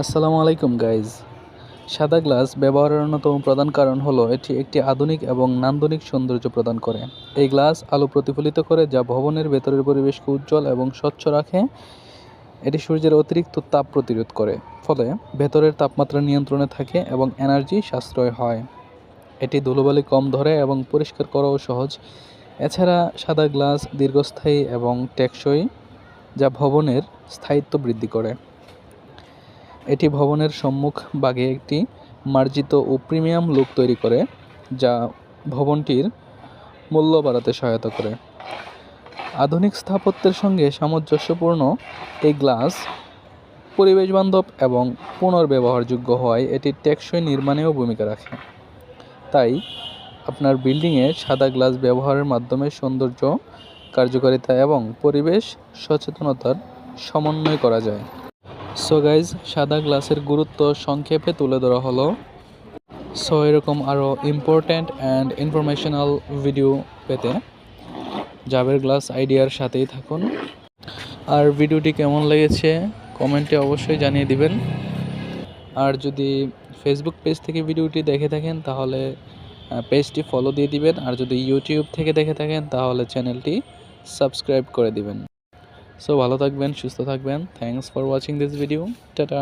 আসসালামু আলাইকুম গাইজ সাদা গ্লাস ব্যবহারের অন্যতম প্রধান কারণ হলো এটি একটি আধুনিক এবং নান্দনিক সৌন্দর্য প্রদান করে। এই গ্লাস আলো প্রতিফলিত করে যা ভবনের ভেতরের পরিবেশকে উজ্জ্বল এবং স্বচ্ছ রাখে। এটি সূর্যের অতিরিক্ত তাপ প্রতিরোধ করে, ফলে ভেতরের তাপমাত্রা নিয়ন্ত্রণে থাকে এবং এনার্জি সাশ্রয় হয়। এটি ধুলোবালি কম ধরে এবং পরিষ্কার করাও সহজ। এছাড়া সাদা গ্লাস দীর্ঘস্থায়ী এবং টেকসই, যা ভবনের স্থায়িত্ব বৃদ্ধি করে। এটি ভবনের সম্মুখ ভাগে একটি মার্জিত ও প্রিমিয়াম লুক তৈরি করে, যা ভবনটির মূল্য বাড়াতে সহায়তা করে। আধুনিক স্থাপত্যের সঙ্গে সামঞ্জস্যপূর্ণ এই গ্লাস পরিবেশ বান্ধব এবং পুনর্ব্যবহারযোগ্য হওয়ায় এটি টেকসই নির্মাণেও ভূমিকা রাখে। তাই আপনার বিল্ডিংয়ে সাদা গ্লাস ব্যবহারের মাধ্যমে সৌন্দর্য, কার্যকারিতা এবং পরিবেশ সচেতনতার সমন্বয় করা যায়। সো গাইজ সাদা গ্লাসের গুরুত্ব সংক্ষেপে তুলে ধরা হলো। সো এরকম আরও ইম্পর্ট্যান্ট অ্যান্ড ইনফরমেশনাল ভিডিও পেতে জাবের গ্লাস আইডিয়ার সাথেই থাকুন। আর ভিডিওটি কেমন লেগেছে কমেন্টে অবশ্যই জানিয়ে দিবেন। আর যদি ফেসবুক পেজ থেকে ভিডিওটি দেখে থাকেন, তাহলে পেজটি ফলো দিয়ে দিবেন। আর যদি ইউটিউব থেকে দেখে থাকেন, তাহলে চ্যানেলটি সাবস্ক্রাইব করে দিবেন। সো ভালো থাকবেন সুস্থ থাকবেন। Thanks for watching this video tata